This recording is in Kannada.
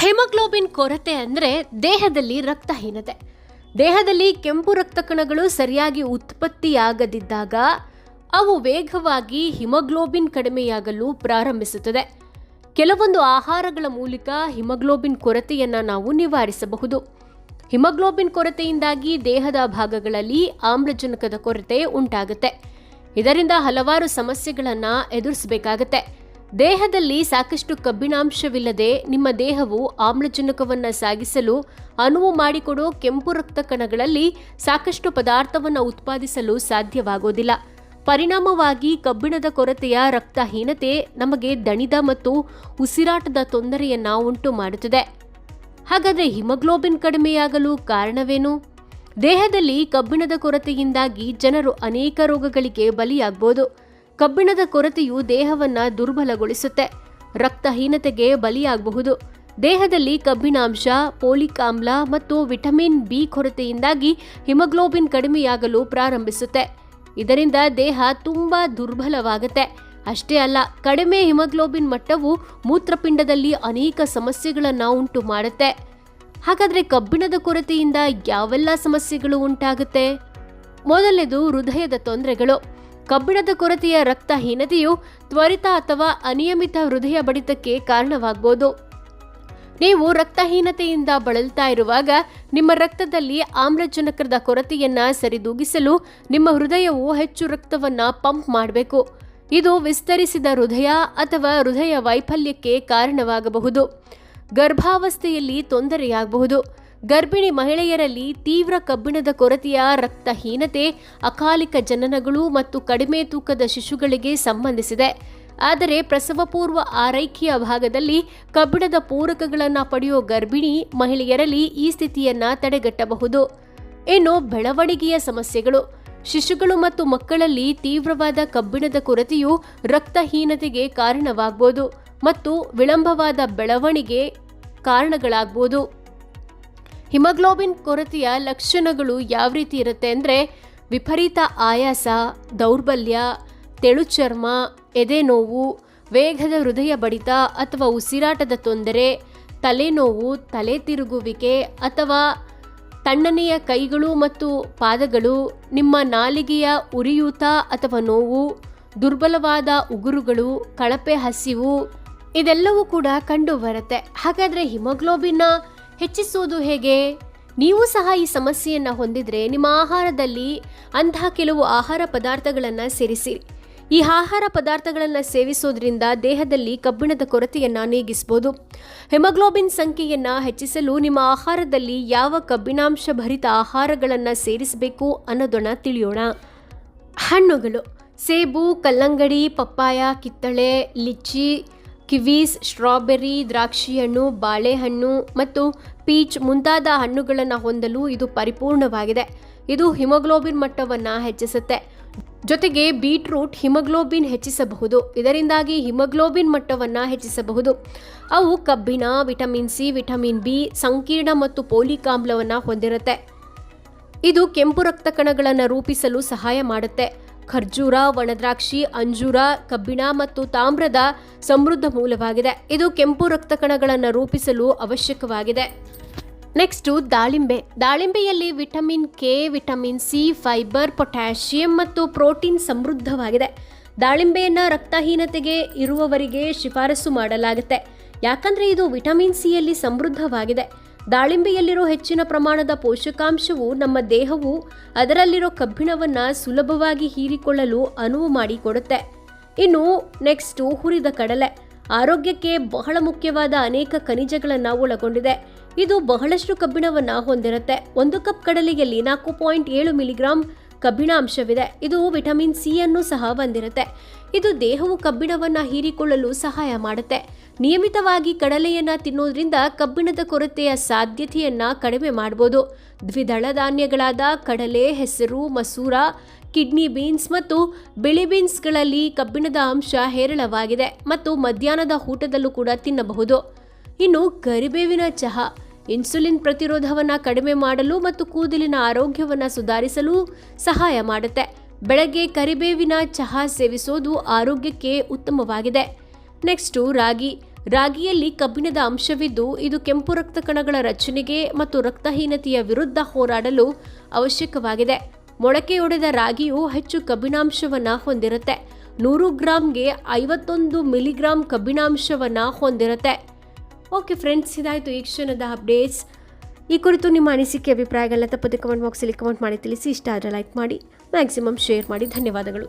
ಹೆಮೋಗ್ಲೋಬಿನ್ ಕೊರತೆ ಅಂದರೆ ದೇಹದಲ್ಲಿ ರಕ್ತಹೀನತೆ. ದೇಹದಲ್ಲಿ ಕೆಂಪು ರಕ್ತ ಕಣಗಳು ಸರಿಯಾಗಿ ಉತ್ಪತ್ತಿಯಾಗದಿದ್ದಾಗ ಅವು ವೇಗವಾಗಿ ಹಿಮೋಗ್ಲೋಬಿನ್ ಕಡಿಮೆಯಾಗಲು ಪ್ರಾರಂಭಿಸುತ್ತದೆ. ಕೆಲವೊಂದು ಆಹಾರಗಳ ಮೂಲಕ ಹಿಮೋಗ್ಲೋಬಿನ್ ಕೊರತೆಯನ್ನು ನಾವು ನಿವಾರಿಸಬಹುದು. ಹಿಮೋಗ್ಲೋಬಿನ್ ಕೊರತೆಯಿಂದಾಗಿ ದೇಹದ ಭಾಗಗಳಲ್ಲಿ ಆಮ್ಲಜನಕದ ಕೊರತೆ ಉಂಟಾಗುತ್ತೆ. ಇದರಿಂದ ಹಲವಾರು ಸಮಸ್ಯೆಗಳನ್ನು ಎದುರಿಸಬೇಕಾಗತ್ತೆ. ದೇಹದಲ್ಲಿ ಸಾಕಷ್ಟು ಕಬ್ಬಿಣಾಂಶವಿಲ್ಲದೆ ನಿಮ್ಮ ದೇಹವು ಆಮ್ಲಜನಕವನ್ನು ಸಾಗಿಸಲು, ಅನುವು ಮಾಡಿಕೊಡೋ ಕೆಂಪು ರಕ್ತ ಕಣಗಳಲ್ಲಿ ಸಾಕಷ್ಟು ಪದಾರ್ಥವನ್ನು ಉತ್ಪಾದಿಸಲು ಸಾಧ್ಯವಾಗೋದಿಲ್ಲ. ಪರಿಣಾಮವಾಗಿ ಕಬ್ಬಿಣದ ಕೊರತೆಯ ರಕ್ತಹೀನತೆ ನಮಗೆ ದಣಿದ ಮತ್ತು ಉಸಿರಾಟದ ತೊಂದರೆಯನ್ನ ಉಂಟು ಮಾಡುತ್ತದೆ. ಹಾಗಾದರೆ ಹಿಮೋಗ್ಲೋಬಿನ್ ಕಡಿಮೆಯಾಗಲು ಕಾರಣವೇನು? ದೇಹದಲ್ಲಿ ಕಬ್ಬಿಣದ ಕೊರತೆಯಿಂದಾಗಿ ಜನರು ಅನೇಕ ರೋಗಗಳಿಗೆ ಬಲಿಯಾಗಬಹುದು ಕಬ್ಬಿಣದ ಕೊರತೆಯು ದೇಹವನ್ನು ದುರ್ಬಲಗೊಳಿಸುತ್ತೆ. ರಕ್ತಹೀನತೆಗೆ ಬಲಿಯಾಗಬಹುದು. ದೇಹದಲ್ಲಿ ಕಬ್ಬಿಣಾಂಶ ಪೋಲಿಕ್ ಆಮ್ಲ ಮತ್ತು ವಿಟಮಿನ್ ಬಿ ಕೊರತೆಯಿಂದಾಗಿ ಹಿಮೋಗ್ಲೋಬಿನ್ ಕಡಿಮೆಯಾಗಲು ಪ್ರಾರಂಭಿಸುತ್ತೆ. ಇದರಿಂದ ದೇಹ ತುಂಬ ದುರ್ಬಲವಾಗುತ್ತೆ. ಅಷ್ಟೇ ಅಲ್ಲ, ಕಡಿಮೆ ಹಿಮೋಗ್ಲೋಬಿನ್ ಮಟ್ಟವು ಮೂತ್ರಪಿಂಡದಲ್ಲಿ ಅನೇಕ ಸಮಸ್ಯೆಗಳನ್ನು ಉಂಟು ಮಾಡುತ್ತೆ ಹಾಗಾದ್ರೆ ಕಬ್ಬಿಣದ ಕೊರತೆಯಿಂದ ಯಾವೆಲ್ಲ ಸಮಸ್ಯೆಗಳು ಉಂಟಾಗುತ್ತೆ? ಮೊದಲನೇದು ಹೃದಯದ ತೊಂದರೆಗಳು. ಕಬ್ಬಿಣದ ಕೊರತೆಯ ರಕ್ತಹೀನತೆಯು ತ್ವರಿತ ಅಥವಾ ಅನಿಯಮಿತ ಹೃದಯ ಬಡಿತಕ್ಕೆ ಕಾರಣವಾಗಬಹುದು ನೀವು ರಕ್ತಹೀನತೆಯಿಂದ ಬಳಲ್ತಾ ಇರುವಾಗ ನಿಮ್ಮ ರಕ್ತದಲ್ಲಿ ಆಮ್ಲಜನಕದ ಕೊರತೆಯನ್ನ ಸರಿದೂಗಿಸಲು ನಿಮ್ಮ ಹೃದಯವು ಹೆಚ್ಚು ರಕ್ತವನ್ನ ಪಂಪ್ ಮಾಡಬೇಕು. ಇದು ವಿಸ್ತರಿಸಿದ ಹೃದಯ ಅಥವಾ ಹೃದಯ ವೈಫಲ್ಯಕ್ಕೆ ಕಾರಣವಾಗಬಹುದು. ಗರ್ಭಾವಸ್ಥೆಯಲ್ಲಿ ತೊಂದರೆಯಾಗಬಹುದು. ಗರ್ಭಿಣಿ ಮಹಿಳೆಯರಲ್ಲಿ ತೀವ್ರ ಕಬ್ಬಿಣದ ಕೊರತೆಯ ರಕ್ತಹೀನತೆ, ಅಕಾಲಿಕ ಜನನಗಳು ಮತ್ತು ಕಡಿಮೆ ತೂಕದ ಶಿಶುಗಳಿಗೆ ಸಂಬಂಧಿಸಿದೆ. ಆದರೆ ಪ್ರಸವಪೂರ್ವ ಆರೈಕೆಯ ಭಾಗದಲ್ಲಿ ಕಬ್ಬಿಣದ ಪೂರಕಗಳನ್ನು ಪಡೆಯುವ ಗರ್ಭಿಣಿ ಮಹಿಳೆಯರಲ್ಲಿ ಈ ಸ್ಥಿತಿಯನ್ನು ತಡೆಗಟ್ಟಬಹುದು. ಇನ್ನು ಬೆಳವಣಿಗೆಯ ಸಮಸ್ಯೆಗಳು. ಶಿಶುಗಳು ಮತ್ತು ಮಕ್ಕಳಲ್ಲಿ ತೀವ್ರವಾದ ಕಬ್ಬಿಣದ ಕೊರತೆಯು ರಕ್ತಹೀನತೆಗೆ ಕಾರಣವಾಗಬಹುದು ಮತ್ತು ವಿಳಂಬವಾದ ಬೆಳವಣಿಗೆ ಕಾರಣಗಳಾಗ್ಬೋದು. ಹಿಮೋಗ್ಲೋಬಿನ್ ಕೊರತೆಯ ಲಕ್ಷಣಗಳು ಯಾವ ರೀತಿ ಇರುತ್ತೆ ಅಂದರೆ ವಿಪರೀತ ಆಯಾಸ, ದೌರ್ಬಲ್ಯ ತೆಳು ಚರ್ಮ ಎದೆ ನೋವು ವೇಗದ ಹೃದಯ ಬಡಿತ ಅಥವಾ ಉಸಿರಾಟದ ತೊಂದರೆ, ತಲೆನೋವು, ತಲೆ ತಿರುಗುವಿಕೆ ಅಥವಾ ತಣ್ಣನೆಯ ಕೈಗಳು ಮತ್ತು ಪಾದಗಳು, ನಿಮ್ಮ ನಾಲಿಗೆಯ ಉರಿಯೂತ ಅಥವಾ ನೋವು, ದುರ್ಬಲವಾದ ಉಗುರುಗಳು, ಕಳಪೆ ಹಸಿವು, ಇದೆಲ್ಲವೂ ಕೂಡ ಕಂಡು ಬರುತ್ತೆ. ಹಾಗಾದರೆ ಹಿಮೋಗ್ಲೋಬಿನ್ನ ಹೆಚ್ಚಿಸುವುದು ಹೇಗೆ? ನೀವು ಸಹ ಈ ಸಮಸ್ಯೆಯನ್ನು ಹೊಂದಿದರೆ ನಿಮ್ಮ ಆಹಾರದಲ್ಲಿ ಅಂತಹ ಕೆಲವು ಆಹಾರ ಪದಾರ್ಥಗಳನ್ನು ಸೇರಿಸಿ. ಈ ಆಹಾರ ಪದಾರ್ಥಗಳನ್ನು ಸೇವಿಸೋದ್ರಿಂದ ದೇಹದಲ್ಲಿ ಕಬ್ಬಿಣದ ಕೊರತೆಯನ್ನು ನೀಗಿಸ್ಬೋದು. ಹೆಮಗ್ಲೋಬಿನ್ ಸಂಖ್ಯೆಯನ್ನು ಹೆಚ್ಚಿಸಲು ನಿಮ್ಮ ಆಹಾರದಲ್ಲಿ ಯಾವ ಕಬ್ಬಿಣಾಂಶ ಭರಿತ ಆಹಾರಗಳನ್ನು ಸೇರಿಸಬೇಕು ಅನ್ನೋದನ್ನು ತಿಳಿಯೋಣ. ಹಣ್ಣುಗಳು, ಸೇಬು, ಕಲ್ಲಂಗಡಿ, ಪಪ್ಪಾಯ, ಕಿತ್ತಳೆ, ಲಿಚ್ಚಿ ಕಿವೀಸ್, ಸ್ಟ್ರಾಬೆರಿ ದ್ರಾಕ್ಷಿ ಹಣ್ಣು ಬಾಳೆಹಣ್ಣು ಮತ್ತು ಪೀಚ್ ಮುಂತಾದ ಹಣ್ಣುಗಳನ್ನು ಹೊಂದಲು ಇದು ಪರಿಪೂರ್ಣವಾಗಿದೆ. ಇದು ಹಿಮೋಗ್ಲೋಬಿನ್ ಮಟ್ಟವನ್ನು ಹೆಚ್ಚಿಸುತ್ತೆ. ಜೊತೆಗೆ ಬೀಟ್ರೂಟ್ ಹಿಮೋಗ್ಲೋಬಿನ್ ಹೆಚ್ಚಿಸಬಹುದು. ಇದರಿಂದಾಗಿ ಹಿಮೋಗ್ಲೋಬಿನ್ ಮಟ್ಟವನ್ನು ಹೆಚ್ಚಿಸಬಹುದು. ಅವು ಕಬ್ಬಿಣ, ವಿಟಮಿನ್ ಸಿ, ವಿಟಮಿನ್ ಬಿ, ಸಂಕೀರ್ಣ ಮತ್ತು ಪೋಲಿಕ್ ಆಮ್ಲವನ್ನು ಹೊಂದಿರುತ್ತೆ. ಇದು ಕೆಂಪು ರಕ್ತ ಕಣಗಳನ್ನು ರೂಪಿಸಲು ಸಹಾಯ ಮಾಡುತ್ತೆ. ಖರ್ಜೂರ, ಒಣದ್ರಾಕ್ಷಿ, ಅಂಜೂರ, ಕಬ್ಬಿಣ ಮತ್ತು ತಾಮ್ರದ ಸಮೃದ್ಧ ಮೂಲವಾಗಿದೆ. ಇದು ಕೆಂಪು ರಕ್ತ ಕಣಗಳನ್ನು ರೂಪಿಸಲು ಅವಶ್ಯಕವಾಗಿದೆ. ನೆಕ್ಸ್ಟು ದಾಳಿಂಬೆ. ದಾಳಿಂಬೆಯಲ್ಲಿ vitamin K, vitamin C, fiber, potassium ಮತ್ತು ಪ್ರೋಟೀನ್ ಸಮೃದ್ಧವಾಗಿದೆ. ದಾಳಿಂಬೆಯನ್ನು ರಕ್ತಹೀನತೆಗೆ ಇರುವವರಿಗೆ ಶಿಫಾರಸು ಮಾಡಲಾಗುತ್ತೆ. ಯಾಕಂದರೆ ಇದು ವಿಟಮಿನ್ ಸಿಯಲ್ಲಿ ಸಮೃದ್ಧವಾಗಿದೆ. ದಾಳಿಂಬೆಯಲ್ಲಿರೋ ಹೆಚ್ಚಿನ ಪ್ರಮಾಣದ ಪೋಷಕಾಂಶವು ನಮ್ಮ ದೇಹವು ಅದರಲ್ಲಿರೋ ಕಬ್ಬಿಣವನ್ನು ಸುಲಭವಾಗಿ ಹೀರಿಕೊಳ್ಳಲು ಅನುವು ಮಾಡಿಕೊಡುತ್ತೆ. ಇನ್ನು ನೆಕ್ಸ್ಟು ಹುರಿದ ಕಡಲೆ. ಆರೋಗ್ಯಕ್ಕೆ ಬಹಳ ಮುಖ್ಯವಾದ ಅನೇಕ ಖನಿಜಗಳನ್ನು ಒಳಗೊಂಡಿದೆ. ಇದು ಬಹಳಷ್ಟು ಕಬ್ಬಿಣವನ್ನು ಹೊಂದಿರುತ್ತೆ. ಒಂದು ಕಪ್ ಕಡಲೆಯಲ್ಲಿ ನಾಲ್ಕು ಪಾಯಿಂಟ್ ಏಳು ಮಿಲಿಗ್ರಾಂ ಕಬ್ಬಿಣಾಂಶವಿದೆ. ಇದು ವಿಟಮಿನ್ ಸಿ ಅನ್ನು ಸಹ ಹೊಂದಿರುತ್ತೆ. ಇದು ದೇಹವು ಕಬ್ಬಿಣವನ್ನು ಹೀರಿಕೊಳ್ಳಲು ಸಹಾಯ ಮಾಡುತ್ತೆ. ನಿಯಮಿತವಾಗಿ ಕಡಲೆಯನ್ನು ತಿನ್ನೋದ್ರಿಂದ ಕಬ್ಬಿಣದ ಕೊರತೆಯ ಸಾಧ್ಯತೆಯನ್ನ ಕಡಿಮೆ ಮಾಡ್ಬೋದು. ದ್ವಿದಳ ಧಾನ್ಯಗಳಾದ ಕಡಲೆ, ಹೆಸರು, ಮಸೂರ, ಕಿಡ್ನಿ ಬೀನ್ಸ್ ಮತ್ತು ಬಿಳಿ ಬೀನ್ಸ್ಗಳಲ್ಲಿ ಕಬ್ಬಿಣದ ಅಂಶ ಹೇರಳವಾಗಿದೆ ಮತ್ತು ಮಧ್ಯಾಹ್ನದ ಊಟದಲ್ಲೂ ಕೂಡ ತಿನ್ನಬಹುದು. ಇನ್ನು ಕರಿಬೇವಿನ ಚಹಾ, ಇನ್ಸುಲಿನ್ ಪ್ರತಿರೋಧವನ್ನು ಕಡಿಮೆ ಮಾಡಲು ಮತ್ತು ಕೂದಲಿನ ಆರೋಗ್ಯವನ್ನು ಸುಧಾರಿಸಲು ಸಹಾಯ ಮಾಡುತ್ತೆ. ಬೆಳಗ್ಗೆ ಕರಿಬೇವಿನ ಚಹಾ ಸೇವಿಸೋದು ಆರೋಗ್ಯಕ್ಕೆ ಉತ್ತಮವಾಗಿದೆ. ನೆಕ್ಸ್ಟು ರಾಗಿ. ರಾಗಿಯಲ್ಲಿ ಕಬ್ಬಿಣದ ಅಂಶವಿದ್ದು, ಇದು ಕೆಂಪು ರಕ್ತ ಕಣಗಳ ರಚನೆಗೆ ಮತ್ತು ರಕ್ತಹೀನತೆಯ ವಿರುದ್ಧ ಹೋರಾಡಲು ಅವಶ್ಯಕವಾಗಿದೆ. ಮೊಳಕೆಯೊಡೆದ ರಾಗಿಯು ಹೆಚ್ಚು ಕಬ್ಬಿಣಾಂಶವನ್ನು ಹೊಂದಿರುತ್ತೆ. ನೂರು ಗ್ರಾಂಗೆ ಐವತ್ತೊಂದು ಮಿಲಿಗ್ರಾಮ್ ಕಬ್ಬಿಣಾಂಶವನ್ನು ಹೊಂದಿರುತ್ತೆ. ಓಕೆ ಫ್ರೆಂಡ್ಸ್, ಇದಾಯಿತು ಈ ಕ್ಷಣದ ಅಪ್ಡೇಟ್ಸ್. ಈ ಕುರಿತು ನಿಮ್ಮ ಅನಿಸಿಕೆ, ಅಭಿಪ್ರಾಯಗಳನ್ನ ತಪ್ಪದೆ ಕಮೆಂಟ್ ಬಾಕ್ಸಲ್ಲಿ ಕಮೆಂಟ್ ಮಾಡಿ ತಿಳಿಸಿ. ಇಷ್ಟ ಆದರೆ ಲೈಕ್ ಮಾಡಿ ಮ್ಯಾಕ್ಸಿಮಮ್ ಶೇರ್ ಮಾಡಿ. ಧನ್ಯವಾದಗಳು.